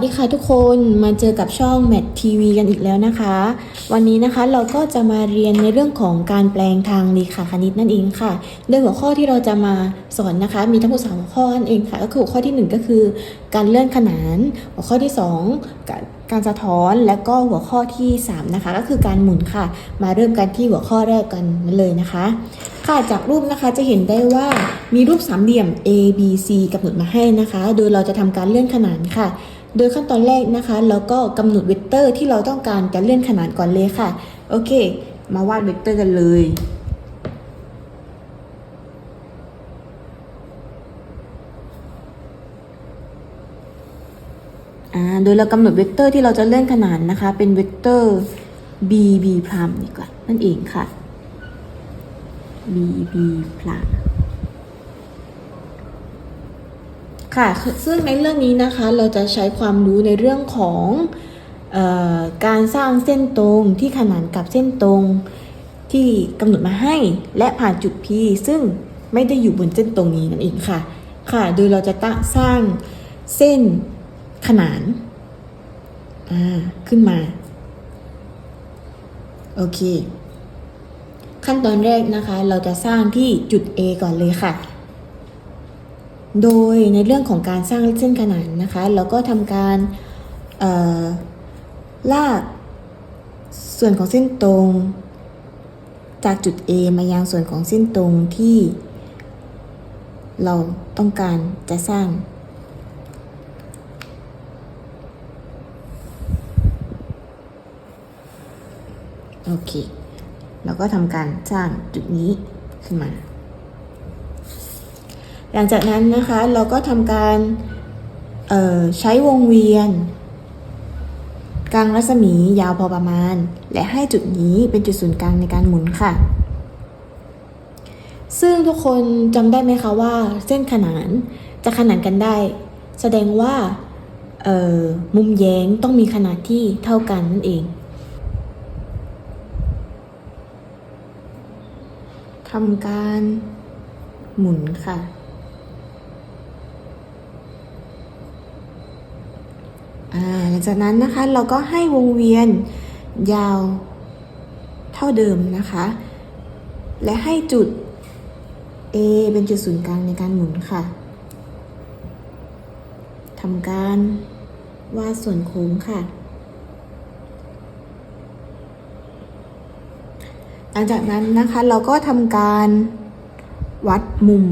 สวัสดีค่ะทุกคนมาเจอกับช่องแมททีวีกันอีกแล้วนะคะ วันนี้นะคะเราก็จะมาเรียนในเรื่องของการแปลงทางเลขาคณิตนั่นเองค่ะ โดยหัวข้อที่เราจะมาสอนนะคะ มีทั้งหมดสามหัวข้อนั่นเองค่ะ ก็คือหัวข้อที่หนึ่งก็คือ การเลื่อนขนาน หัวข้อที่สองการการสะท้อนและก็หัวข้อที่สามนะคะ ก็คือการหมุนค่ะ มาเริ่มกันที่หัวข้อแรกกันเลยนะคะ ค่ะจากรูปนะคะจะเห็นได้ว่ามีรูปสามเหลี่ยม A B C กำหนดมาให้นะคะ โดยเราจะทำการเลื่อนขนานค่ะ โดยขั้นตอนแรกนะคะ เราก็กำหนดเวกเตอร์ที่เราต้องการจะเลื่อนขนานก่อนเลยค่ะ โอเค มาวาดเวกเตอร์กันเลยอ่าโดยเรากำหนดเวกเตอร์ที่เราจะเลื่อนขนานนะคะ เป็นเวกเตอร์ b b พรามดีกว่านั่นเองค่ะ b b พราม ค่ะ ซึ่งในเรื่องนี้นะคะเราจะใช้ความรู้ในเรื่องของออการสร้างเส้นตรงที่ขนานกับเส้นตรงที่กำหนดมาให้และผ่านจุด P ซึ่งไม่ได้อยู่บนเส้นตรงนี้นั่นเองค่ะ ค่ะ โดยเราจะตั้งสร้างเส้นขนานขึ้นมา โอเค ขั้นตอนแรกนะคะ เราจะสร้างที่จุด A ก่อนเลยค่ะ โดยในเรื่องของการสร้างเส้นขนานนะคะเราก็ทำการลากส่วนของเส้นตรง จากจุด A มายังส่วนของเส้นตรงที่ เราต้องการจะสร้าง โอเค เราก็ทำการสร้างจุดนี้ขึ้นมา หลังจากนั้นนะคะเราก็ทำการใช้วงเวียน กลางรัศมียาวพอประมาณ และให้จุดนี้เป็นจุดศูนย์กลางในการหมุนค่ะ ซึ่งทุกคนจำได้ไหมคะว่าเส้นขนานจะขนานกันได้ แสดงว่ามุมแย้งต้องมีขนาดที่เท่ากันนั่นเองทำการหมุนค่ะ หลังจากนั้นนะคะเราก็ให้วงเวียนยาวเท่าเดิมนะคะ และให้จุด A เป็นจุดศูนย์กลางในการหมุนค่ะทำการวาดส่วนโค้งค่ะ หลังจากนั้นนะคะเราก็ทำการวัดมุม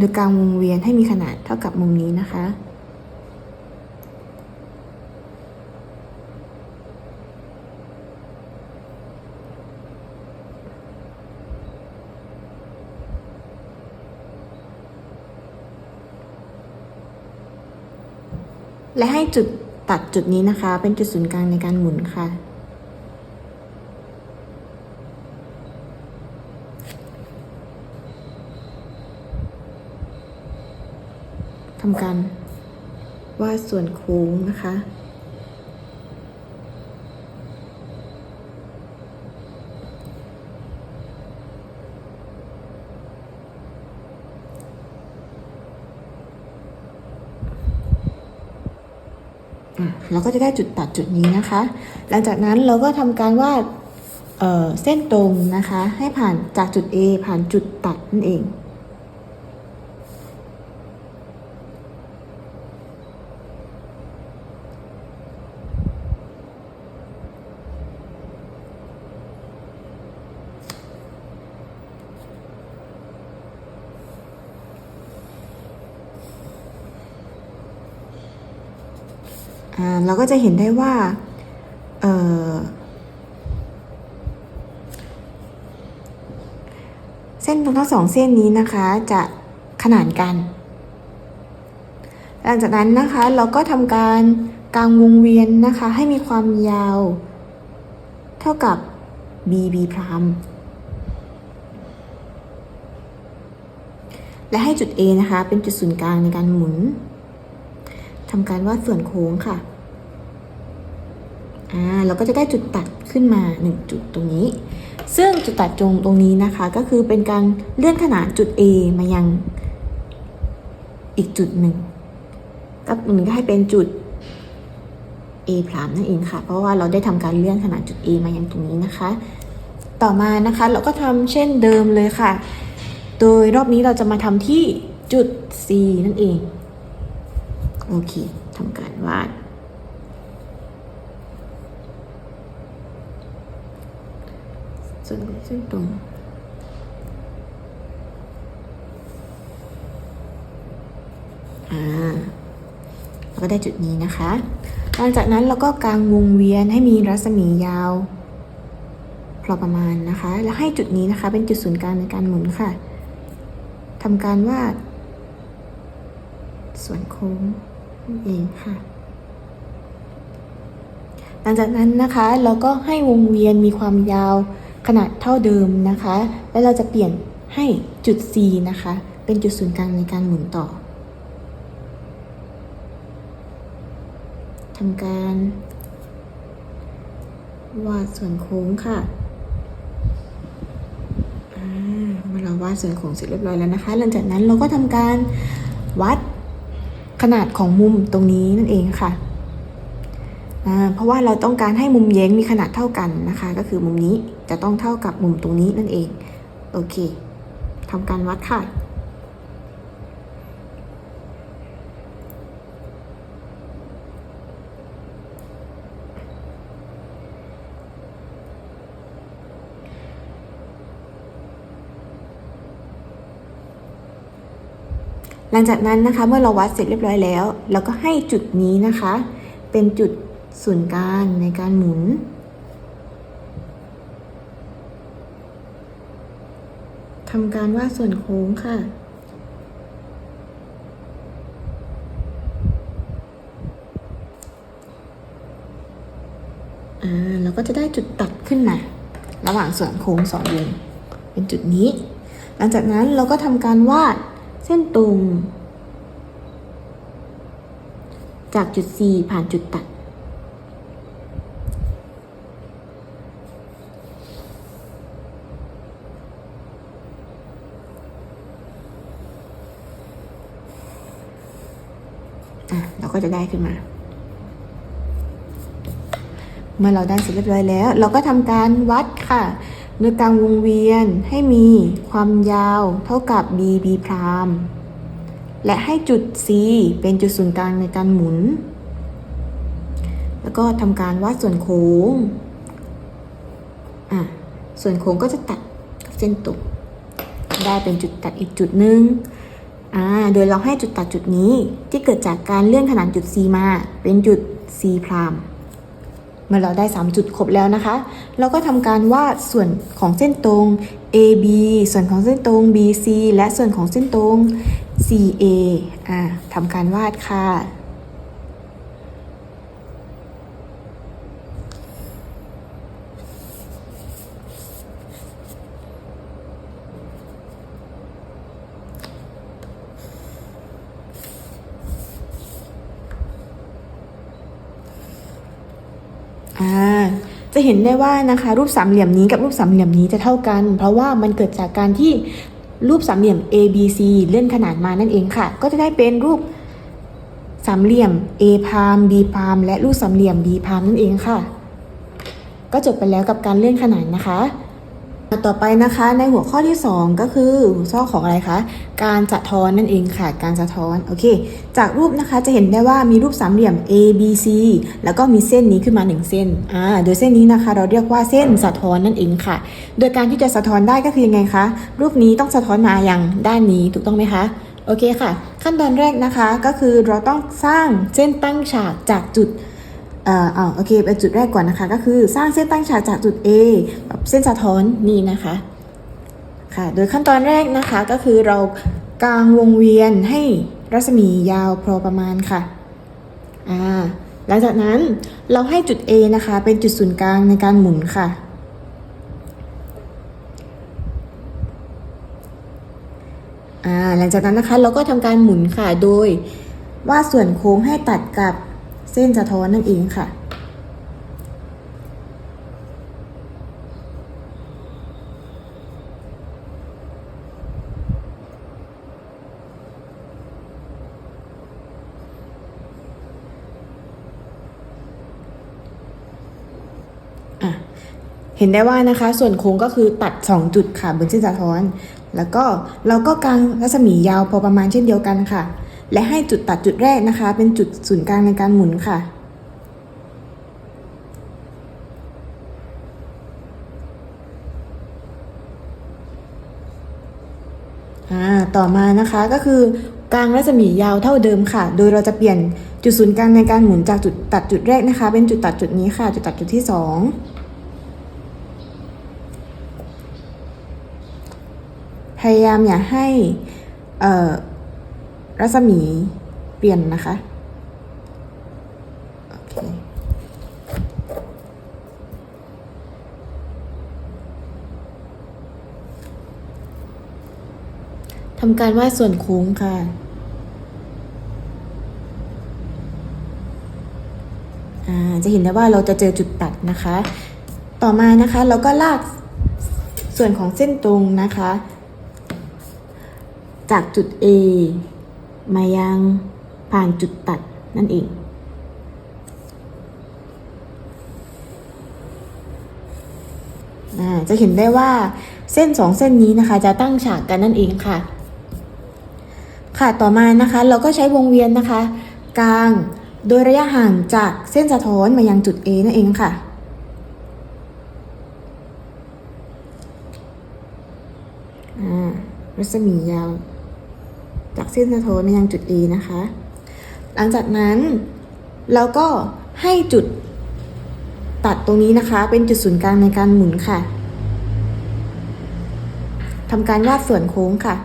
โดยกลางวงเวียนให้มีขนาดเท่ากับมุมนี้นะคะ และให้จุดตัดจุดนี้นะคะ เป็นจุดศูนย์กลางในการหมุนค่ะ ทำการวาดส่วนโค้งนะคะ เราก็จะได้จุดตัดจุดนี้นะคะ หลังจากนั้นเราก็ทำการวาดเเส้นตรงนะคะ ให้ผ่านจากจุด A ผ่านจุดตัดนั่นเอง เราก็จะเห็นได้ว่าเเส้นตรงทั้งสองเส้นนี้นะคะจะขนานกัน หลังจากนั้นนะคะเราก็ทำการกางวงเวียนนะคะให้มีความยาว เท่ากับ bb พรามและให้จุด A นะคะเป็นจุดศูนย์กลางในการหมุน ทำการวาดส่วนโค้งค่ะ อ่า เราก็จะได้จุดตัดขึ้นมา 1 จุดตรงนี้ ซึ่งจุดตัดตรงตรงนี้นะคะ ก็คือเป็นการเลื่อนขนาดจุด A มายังอีกจุดหนึ่งก็หนึ่งก็ให้เป็นจุด A พรามนั่นเองค่ะ เพราะว่าเราได้ทำการเลื่อนขนาดจุด A มายังตรงนี้นะคะ ต่อมานะคะเราก็ทำเช่นเดิมเลยค่ะ โดยรอบนี้เราจะมาทำที่จุด C นั่นเอง โอเคทำการวาด ส่วนเส้นตรงอ่าเราก็ได้จุดนี้นะคะหลังจากนั้นเราก็กางวงเวียนให้มีรัศมียาวพอประมาณนะคะ แล้วให้จุดนี้นะคะ เป็นจุดศูนย์กลางในการหมุนค่ะทำการวาดส่วนโค้ง เองค่ะ หลังจากนั้นนะคะเราก็ให้วงเวียนมีความยาวขนาดเท่าเดิมนะคะ แล้วเราจะเปลี่ยนให้จุด C นะคะ เป็นจุดศูนย์กลางในการหมุนต่อทำการวาดส่วนโค้งค่ะเมื่อเราวาดส่วนโค้งเสร็จเรียบร้อยแล้วนะคะ หลังจากนั้นเราก็ทำการวัด ขนาดของมุมตรงนี้นั่นเองค่ะ เพราะว่าเราต้องการให้มุมแย้งมีขนาดเท่ากันนะคะ ก็คือมุมนี้จะต้องเท่ากับมุมตรงนี้นั่นเอง โอเคทำการวัดค่ะ หลังจากนั้นนะคะเมื่อเราวัดเสร็จเรียบร้อยแล้ว เราก็ให้จุดนี้นะคะ เป็นจุดศูนย์กลางในการหมุน ทำการวาดส่วนโค้งค่ะอ่าเราก็จะได้จุดตัดขึ้นมา ระหว่างส่วนโค้งสองวงเป็นจุดนี้ หลังจากนั้นเราก็ทำการวาด เส้นตรง จากจุด C ผ่านจุดตัดอะเราก็จะได้ขึ้นมาเมื่อเราได้เสร็จเรียบร้อยแล้ว เราก็ทำการวัดค่ะ โดยกลางวงเวียนให้มีความยาวเท่ากับ b b พรามและให้จุด c เป็นจุดศูนย์กลางในการหมุน แล้วก็ทำการวาดส่วนโค้งอะส่วนโค้งก็จะตัดกับเส้นตรงได้เป็นจุดตัดอีกจุดหนึ่งอ่าโดยเราให้จุดตัดจุดนี้ที่เกิดจากการเลื่อนขนาดจุด c มาเป็นจุด c พราม เมื่อเราได้ 3 จุดครบแล้วนะคะ เราก็ทำการวาดส่วนของเส้นตรง AB ส่วนของเส้นตรง BC และส่วนของเส้นตรง CA อ่าทำการวาดค่ะ อ่าจะเห็นได้ว่านะคะ รูปสามเหลี่ยมนี้กับรูปสามเหลี่ยมนี้จะเท่ากัน เพราะว่ามันเกิดจากการที่รูปสามเหลี่ยม A B C เลื่อนขนาดมานั่นเองค่ะ ก็จะได้เป็นรูปสามเหลี่ยม A พาม B พามและรูปสามเหลี่ยม B พามนั่นเองค่ะ ก็จบไปแล้วกับการเลื่อนขนานนะคะ ต่อไปนะคะในหัวข้อที่ 2 ก็คือหัวข้อของอะไรคะการสะท้อนนั่นเองค่ะการสะท้อนโอเค จากรูปนะคะจะเห็นได้ว่ามีรูปสามเหลี่ยม A B C แล้วก็มีเส้นนี้ขึ้นมา 1 เส้นอ่าโดยเส้นนี้นะคะ เราเรียกว่าเส้นสะท้อนนั่นเองค่ะ โดยการที่จะสะท้อนได้ก็คือยังไงคะรูปนี้ต้องสะท้อนมาอย่างด้านนี้ถูกต้องไหมคะโอเคค่ะ ขั้นตอนแรกนะคะก็คือเราต้องสร้างเส้นตั้งฉากจากจุด อ่ออ่าโอเคเป็นจุดแรกก่อนนะคะ ก็คือสร้างเส้นตั้งฉากจากจุด A แบบเส้นสะท้อนนี่นะคะค่ะโดยขั้นตอนแรกนะคะก็คือเรากางวงเวียนให้รัศมียาวพอประมาณค่ะอ่าหลังจากนั้นเราให้จุด A นะคะเป็นจุดศูนย์กลางในการหมุนค่ะอ่าหลังจากนั้นนะคะเราก็ทำการหมุนค่ะโดยว่าส่วนโค้งให้ตัดกับ เส้นสะท้อนนั่นเองค่ะ เห็นได้ว่านะคะ ส่วนโค้งก็คือตัด 2 จุดค่ะบนเส้นสะท้อน แล้วก็เราก็กางรัศมียาวพอประมาณเช่นเดียวกันค่ะ และให้จุดตัดจุดแรกนะคะ เป็นจุดศูนย์กลางในการหมุนค่ะ ต่อมานะคะก็คือกลางรัศมียาวเท่าเดิมค่ะ โดยเราจะเปลี่ยนจุดศูนย์กลางในการหมุนจากจุดตัดจุดแรกนะคะ เป็นจุดตัดจุดนี้ค่ะ จุดตัดจุดที่สองพยายามอย่าให้ รัศมีเปลี่ยนนะคะโอเคทำการวาดส่วนโค้งค่ะอ่าจะเห็นได้ว่าเราจะเจอจุดตัดนะคะ ต่อมานะคะเราก็ลากส่วนของเส้นตรงนะคะ จากจุด A มายังผ่านจุดตัดนั่นเองอ่าจะเห็นได้ว่าเส้นสองเส้นนี้นะคะ จะตั้งฉากกันนั่นเองค่ะ ค่ะต่อมานะคะ เราก็ใช้วงเวียนนะคะ กลางโดยระยะห่างจากเส้นสะท้อนมายังจุด A นั่นเองค่ะอ่ารัศมียาว จากเส้นสะท้อนมายังจุด A นะคะ หลังจากนั้นเราก็ให้จุดตัดตรงนี้นะคะ เป็นจุดศูนย์กลางในการหมุนค่ะทำการวาดส่วนโค้งค่ะ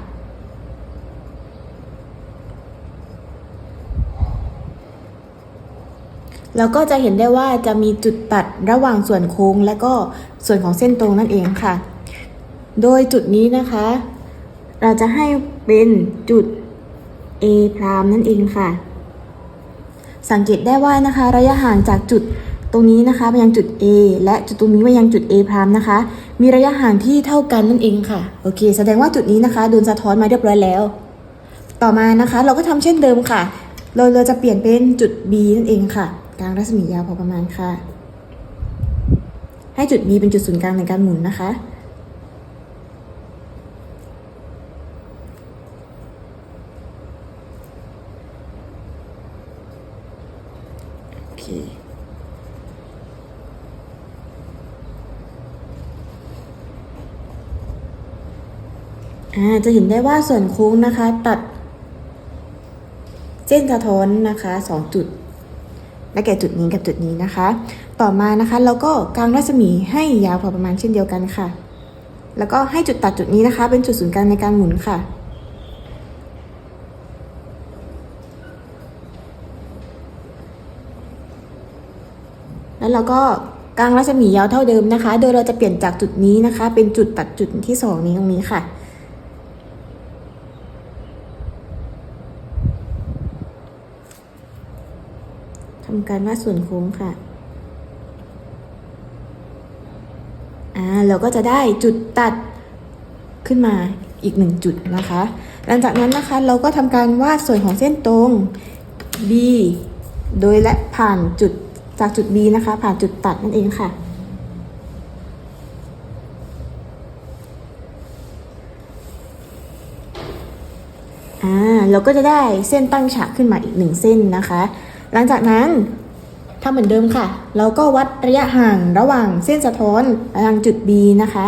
เราก็จะเห็นได้ว่าจะมีจุดตัดระหว่างส่วนโค้ง และก็ส่วนของเส้นตรงนั่นเองค่ะ โดยจุดนี้นะคะ เราจะให้เป็นจุด A พรามนั่นเองค่ะ สังเกตได้ว่านะคะ ระยะห่างจากจุดตรงนี้นะคะมายังจุด A และจุดตรงนี้มายังจุด A พรามนะคะ มีระยะห่างที่เท่ากันนั่นเองค่ะ โอเค แสดงว่าจุดนี้นะคะโดนสะท้อนมาเรียบร้อยแล้ว ต่อมานะคะเราก็ทำเช่นเดิมค่ะ เราเราจะเปลี่ยนเป็นจุด B นั่นเองค่ะกลางรัศมียาวพอประมาณค่ะ ให้จุด B เป็นจุดศูนย์กลางในการหมุนนะคะ โอเค อ่า จะเห็นได้ว่าส่วนโค้งนะคะ ตัด เส้นสะท้อนนะคะสองจุดและแก่จุดนี้กับจุดนี้นะคะ ต่อมานะคะเราก็กางรัศมีให้ยาวพอประมาณเช่นเดียวกันค่ะ แล้วก็ให้จุดตัดจุดนี้นะคะ เป็นจุดศูนย์กลางในการหมุนค่ะ แล้วเราก็กางรัศมียาวเท่าเดิมนะคะ โดยเราจะเปลี่ยนจากจุดนี้นะคะ เป็นจุดตัดจุดที่สองนี้ตรงนี้ค่ะ ทำการวาดส่วนโค้งค่ะอ่าเราก็จะได้จุดตัดขึ้นมาอีกหนึ่งจุดนะคะ หลังจากนั้นนะคะเราก็ทำการวาดส่วนของเส้นตรง B โดยและผ่านจุดจากจุด B นะคะ ผ่านจุดตัดนั่นเองค่ะ อ่าเราก็จะได้เส้นตั้งฉากขึ้นมาอีกหนึ่งเส้นนะคะ หลังจากนั้นทำเหมือนเดิมค่ะเราก็วัดระยะห่างระหว่างเส้นสะท้อนไปยังจุด B นะคะ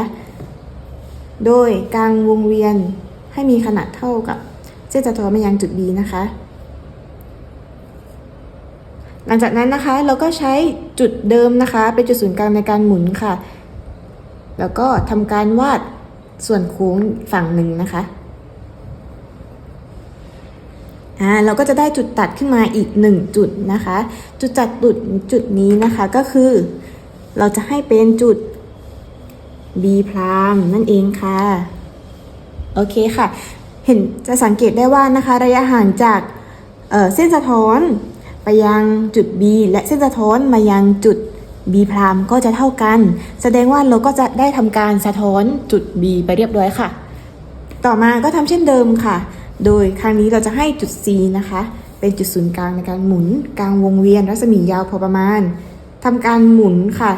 โดยกลางวงเวียนให้มีขนาดเท่ากับเส้นสะท้อนมายังจุด B นะคะ หลังจากนั้นนะคะเราก็ใช้จุดเดิมนะคะ เป็นจุดศูนย์กลางในการหมุนค่ะ แล้วก็ทำการวาดส่วนโค้งฝั่งหนึ่งนะคะ อ่าเราก็จะได้จุดตัดขึ้นมาอีกหนึ่งจุดนะคะ จุดตัดจุดจุดนี้นะคะก็คือ เราจะให้เป็นจุด B พรามนั่นเองค่ะ โอเคค่ะ เห็นจะสังเกตได้ว่านะคะ ระยะห่างจากเเส้นสะท้อนไปยังจุด B และเส้นสะท้อนมายังจุด B พรามก็จะเท่ากัน แสดงว่าเราก็จะได้ทำการสะท้อนจุด B ไปเรียบร้อยค่ะ ต่อมาก็ทำเช่นเดิมค่ะ โดยครั้งนี้เราจะให้จุด C นะคะ เป็นจุดศูนย์กลางในการหมุนกลางวงเวียนรัศมียาวพอประมาณทำการหมุนค่ะ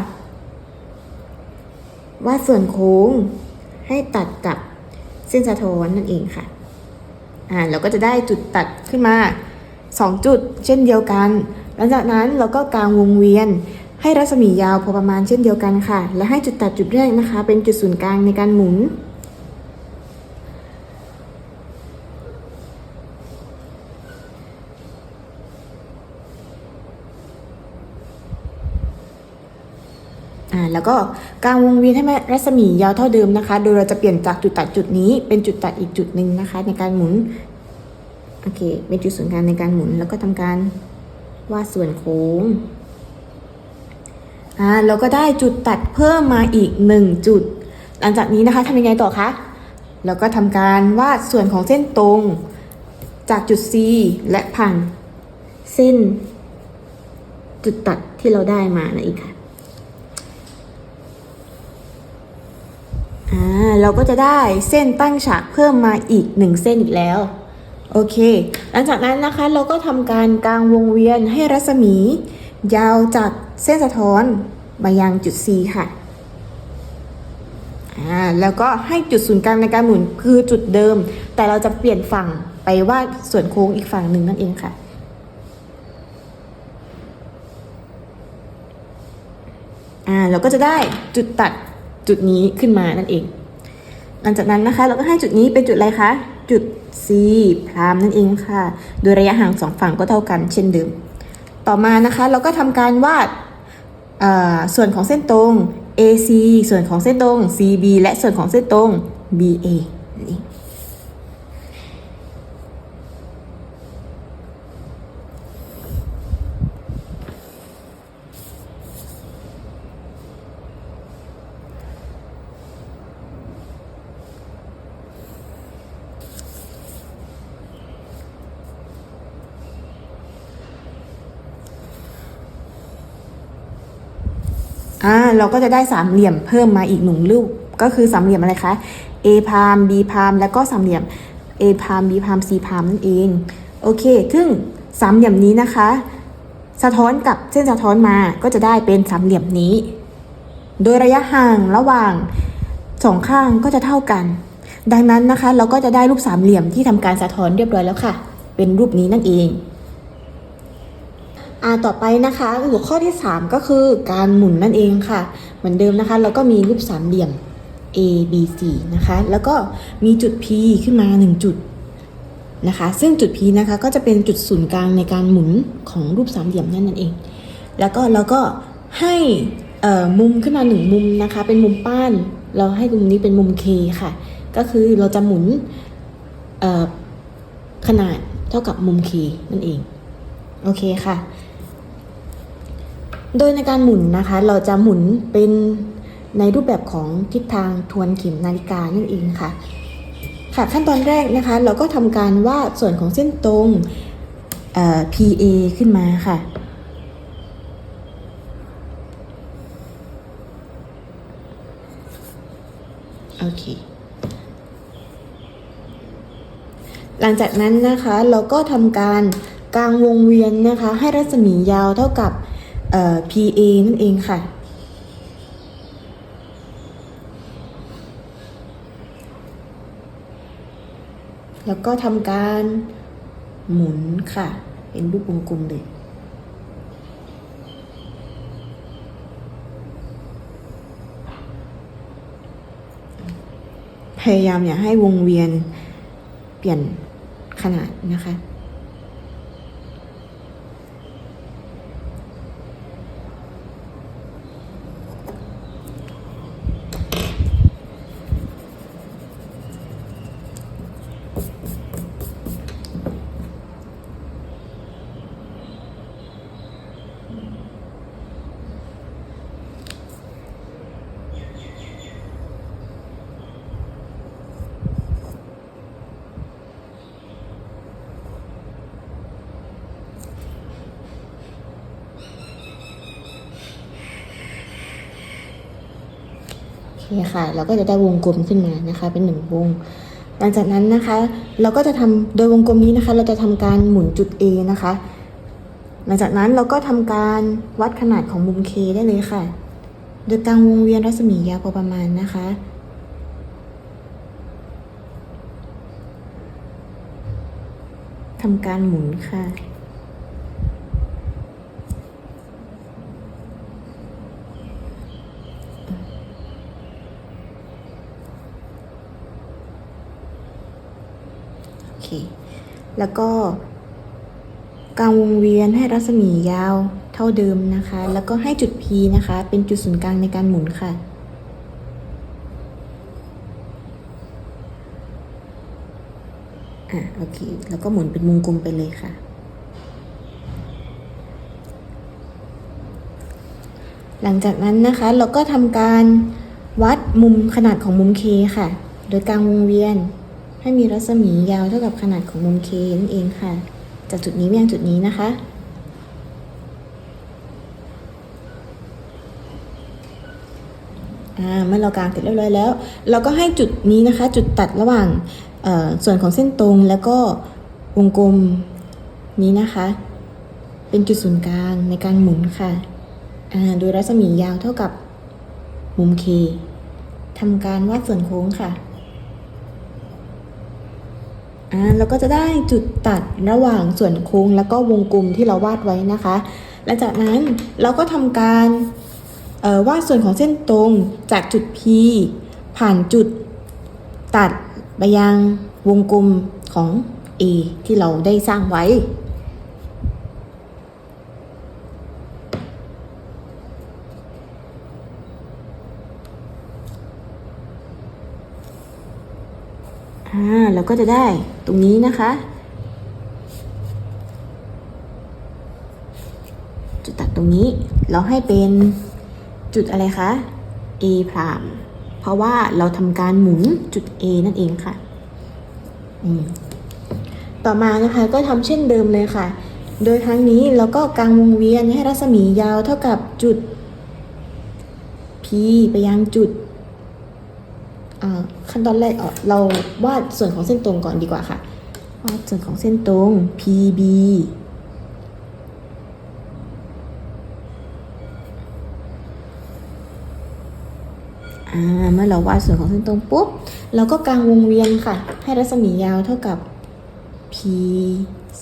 วาดส่วนโค้งให้ตัดกับเส้นสะท้อนนั่นเองค่ะ อ่าเราก็จะได้จุดตัดขึ้นมา 2 จุดเช่นเดียวกัน หลังจากนั้นเราก็กางวงเวียนให้รัศมียาวพอประมาณเช่นเดียวกันค่ะ และให้จุดตัดจุดแรกนะคะ เป็นจุดศูนย์กลางในการหมุน อ่าแล้วก็กางวงเวียนให้ม่รัศมียาวเท่าเดิมนะคะ โดยเราจะเปลี่ยนจากจุดตัดจุดนี้เป็นจุดตัดอีกจุดหนึ่งนะคะ ในการหมุนโอเคเป็นจุดศูนย์กลางในการหมุนแล้วก็ทำการวาดส่วนโค้งอ่าเราก็ได้จุดตัดเพิ่มมาอีกหนึ่งจุด หลังจากนี้นะคะทำยังไงต่อคะเราก็ทำการวาดส่วนของเส้นตรง จากจุด C และผ่านเส้น จุดตัดที่เราได้มานั่นเองค่ะ อ่า เราก็จะได้เส้นตั้งฉากเพิ่มมาอีกหนึ่งเส้นอีกแล้ว โอเค หลังจากนั้นนะคะเราก็ทำการกางวงเวียนให้รัศมี ยาวจากเส้นสะท้อนมายังจุด C ค่ะอ่าแล้วก็ให้จุดศูนย์กลางในการหมุนคือจุดเดิม แต่เราจะเปลี่ยนฝั่งไปวาดส่วนโค้งอีกฝั่งหนึ่งนั่นเองค่ะอ่าเราก็จะได้จุดตัดจุดนี้ขึ้นมานั่นเอง หลังจากนั้นนะคะเราก็ให้จุดนี้เป็นจุดอะไรคะ จุด C พรามนั่นเองค่ะ โดยระยะห่างสองฝั่งก็เท่ากันเช่นเดิม ต่อมานะคะเราก็ทำการวาดส่วนของเส้นตรง AC ส่วนของเส้นตรง CB และส่วนของเส้นตรง BA นี่ อ่าเราก็จะได้สามเหลี่ยมเพิ่มมาอีกหนึ่งรูป ก็คือสามเหลี่ยมอะไรคะ A พาม B พามแล้วก็สามเหลี่ยม A พาม B พาม C พามนั่นเอง โอเค ซึ่งสามเหลี่ยมนี้นะคะ สะท้อนกับเส้นสะท้อนมาก็จะได้เป็นสามเหลี่ยมนี้ โดยระยะห่างระหว่างสองข้างก็จะเท่ากัน ดังนั้นนะคะ เราก็จะได้รูปสามเหลี่ยมที่ทำการสะท้อนเรียบร้อยแล้วค่ะ เป็นรูปนี้นั่นเอง อ่าต่อไปนะคะหัวข้อที่ 3 ก็คือการหมุนนั่นเองค่ะ เหมือนเดิมนะคะ เราก็มีรูปสามเหลี่ยม A B C นะคะ แล้วก็มีจุด P ขึ้นมา 1 จุดนะคะ ซึ่งจุด P นะคะก็จะเป็นจุดศูนย์กลางในการหมุนของรูปสามเหลี่ยมนั่นนั่นเอง แล้วก็เราก็ให้มุมขึ้นมาหนึ่งมุมนะคะ เป็นมุมป้าน เราให้มุมนี้เป็นมุม K ค่ะ ก็คือเราจะหมุนขนาดเท่ากับมุม K นั่นเอง โอเคค่ะ โดยในการหมุนนะคะ เราจะหมุนเป็นในรูปแบบของทิศทางทวนเข็มนาฬิกานั่นเองค่ะค่ะขั้นตอนแรกนะคะ เราก็ทำการวาดส่วนของเส้นตรง PA ขึ้นมาค่ะ โอเค หลังจากนั้นนะคะเราก็ทำการกลางวงเวียนนะคะ ให้รัศมียาวเท่ากับ เอ่อ PA นั่นเองค่ะ แล้วก็ทำการหมุนค่ะ เป็นรูปวงกลมเลยพยายามอย่าให้วงเวียนเปลี่ยนขนาดนะคะ เคค่ะเราก็จะได้วงกลมขึ้นมานะคะ เป็นหนึ่งวง หลังจากนั้นนะคะ เราก็จะทำโดยวงกลมนี้นะคะ เราจะทำการหมุนจุด A นะคะ หลังจากนั้นเราก็ทำการวัดขนาดของมุม K ได้เลยค่ะ โดยกลางวงเวียนรัศมียาวพอประมาณนะคะทำการหมุนค่ะ โอเค แล้วก็กลางวงเวียนให้รัศมียาวเท่าเดิมนะคะ แล้วก็ให้จุด P นะคะ เป็นจุดศูนย์กลางในการหมุนค่ะ อะโอเค แล้วก็หมุนเป็นวงกลมไปเลยค่ะ หลังจากนั้นนะคะเราก็ทำการวัดมุมขนาดของมุม K ค่ะ โดยกลางวงเวียน ให้มีรัศมียาวเท่ากับขนาดของมุม K นั่นเองค่ะ จากจุดนี้ไปยังจุดนี้นะคะอ่าเมื่อเรากางเสร็จเรียบร้อยแล้ว เราก็ให้จุดนี้นะคะ จุดตัดระหว่างส่วนของเส้นตรงแล้วก็วงกลมนี้นะคะ เป็นจุดศูนย์กลางในการหมุนค่ะอ่าโดยรัศมียาวเท่ากับมุม K ทำการวาดส่วนโค้งค่ะ อ่าเราก็จะได้จุดตัดระหว่างส่วนโค้งแล้วก็วงกลมที่เราวาดไว้นะคะหลังจากนั้นเราก็ทำการวาดส่วนของเส้นตรงจากจุด P ผ่านจุดตัดไปยังวงกลมของ A ที่เราได้สร้างไว้ อ่าเราก็จะได้ตรงนี้นะคะ จุดตัดตรงนี้เราให้เป็นจุดอะไรคะ A พรามเพราะว่าเราทำการหมุนจุด A นั่นเองค่ะต่อมานะคะก็ทำเช่นเดิมเลยค่ะ โดยครั้งนี้เราก็กางวงเวียนให้รัศมียาวเท่ากับจุด P ไปยังจุดอ่า ขั้นตอนแรกเอ่อเราวาดส่วนของเส้นตรงก่อนดีกว่าค่ะ วาดส่วนของเส้นตรง PB อ่าเมื่อเราวาดส่วนของเส้นตรงปุ๊บ เราก็กางวงเวียนค่ะ ให้รัศมียาวเท่ากับ P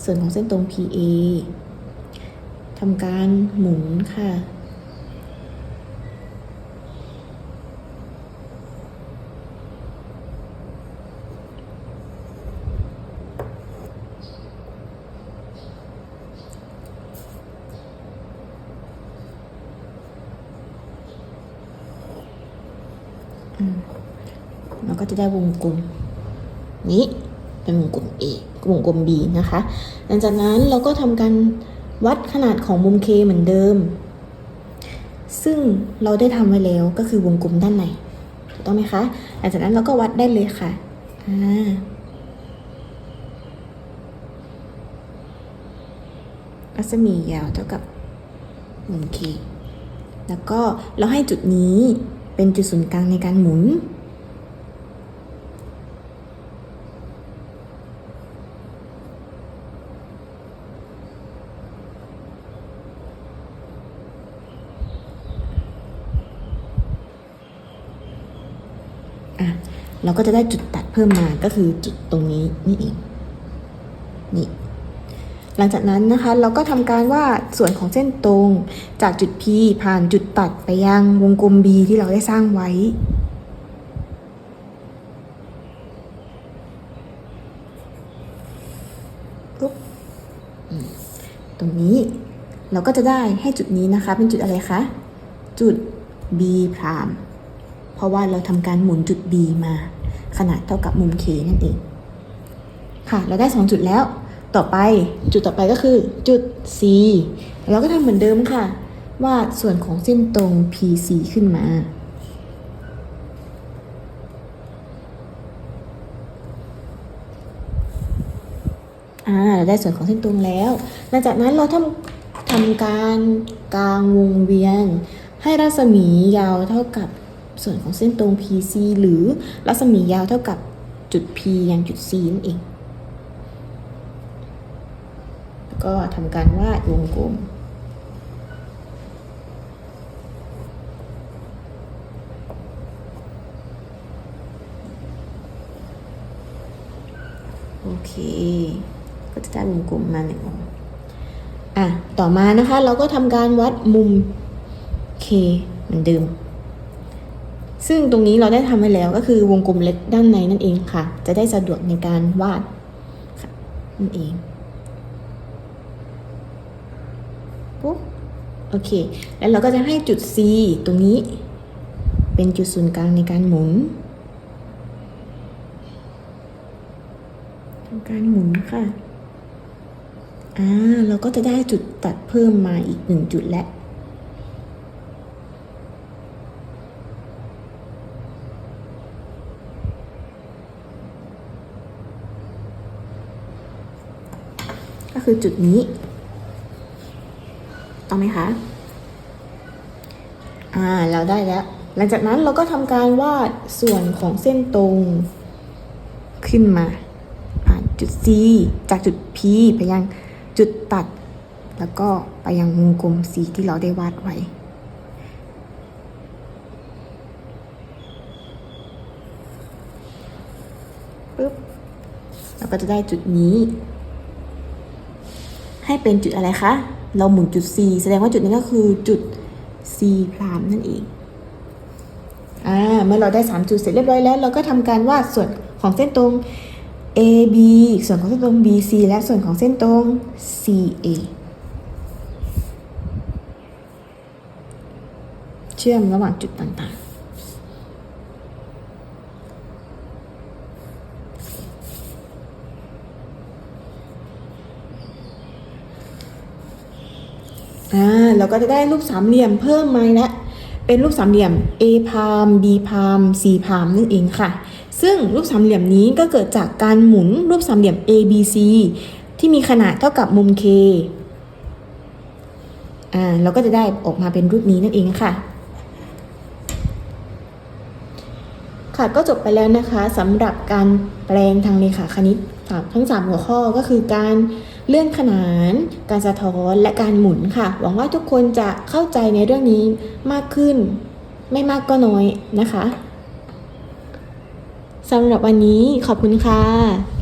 ส่วนของเส้นตรง PA ทำการหมุนค่ะ ได้วงกลมนี้เป็นวงกลม A วงกลม B นะคะ หลังจากนั้นเราก็ทำการวัดขนาดของมุม K เหมือนเดิม ซึ่งเราได้ทำไว้แล้วก็คือวงกลมด้านในถูกต้องไหมคะ หลังจากนั้นเราก็วัดได้เลยค่ะอ่ารัศมียาวเท่ากับมุม K แล้วก็เราให้จุดนี้เป็นจุดศูนย์กลางในการหมุน อะ เราก็จะได้จุดตัดเพิ่มมาก็คือจุดตรงนี้นี่เองนี่หลังจากนั้นนะคะเราก็ทำการว่าดส่วนของเส้นตรงจากจุด P ผ่านจุดตัดไปยังวงกลม B ที่เราได้สร้างไว้ปุ๊บตรงนี้เราก็จะได้ให้จุดนี้นะคะ เป็นจุดอะไรคะ จุด B พรามเพราะว่าเราทำการหมุนจุด B มา ขนาดเท่ากับมุม K นั่นเอง ค่ะ เราได้ 2 จุดแล้ว ต่อไปจุดต่อไปก็คือจุด C เราก็ทำเหมือนเดิมค่ะ วาดส่วนของเส้นตรง PC ขึ้นมา อ่าเราได้ส่วนของเส้นตรงแล้ว หลังจากนั้นเราทำทำการกางวงเวียนให้รัศมียาวเท่ากับ ส่วนของเส้นตรง PC หรือรัศมียาวเท่ากับจุด P ยังจุด C นั่นเอง แล้วก็ทำการวาดวงกลมโอเค ก็จะได้วงกลมมาหนึ่งวงอะ ต่อมานะคะ เราก็ทำการวัดมุม K เหมือนเดิม ซึ่งตรงนี้เราได้ทำไว้แล้วก็คือวงกลมเล็กด้านในนั่นเองค่ะ จะได้สะดวกในการวาดนั่นเองปุ๊บโอเค แล้วเราก็จะให้จุด C ตรงนี้ เป็นจุดศูนย์กลางในการหมุนทำการหมุนค่ะอ่าเราก็จะได้จุดตัดเพิ่มมาอีกหนึ่งจุดและ คือจุดนี้ต้องไหมคะอ่าเราได้แล้ว หลังจากนั้นเราก็ทำการวาดส่วนของเส้นตรงขึ้นมาผ่านจุด C จากจุด P ไปยังจุดตัด แล้วก็ไปยังวงกลม C ที่เราได้วาดไว้ปึ๊บเราก็จะได้จุดนี้ ให้เป็นจุดอะไรคะ เราหมุนจุด C แสดงว่าจุดนี้ก็คือจุด C พรามนั่นเอง อ่า เมื่อเราได้ 3 จุดเสร็จเรียบร้อยแล้ว เราก็ทำการวาดส่วนของเส้นตรง AB ส่วนของเส้นตรง BC และส่วนของเส้นตรง CA เชื่อมระหว่างจุดต่างๆ อ่าเราก็จะได้รูปสามเหลี่ยมเพิ่มมาแล้วเป็นรูปสามเหลี่ยม A พาม B พาม C พามนั่นเองค่ะ ซึ่งรูปสามเหลี่ยมนี้ก็เกิดจากการหมุนรูปสามเหลี่ยม ABC ที่มีขนาดเท่ากับมุม K อ่าเราก็จะได้ออกมาเป็นรูปนี้นั่นเองค่ะ ค่ะก็จบไปแล้วนะคะสำหรับการแปลงทางเลขาคณิตสามทั้ง 3 หัวข้อก็คือการ เลื่อนขนาน การสะท้อนและการหมุนค่ะ หวังว่าทุกคนจะเข้าใจในเรื่องนี้มากขึ้น ไม่มากก็น้อยนะคะสำหรับวันนี้ขอบคุณค่ะ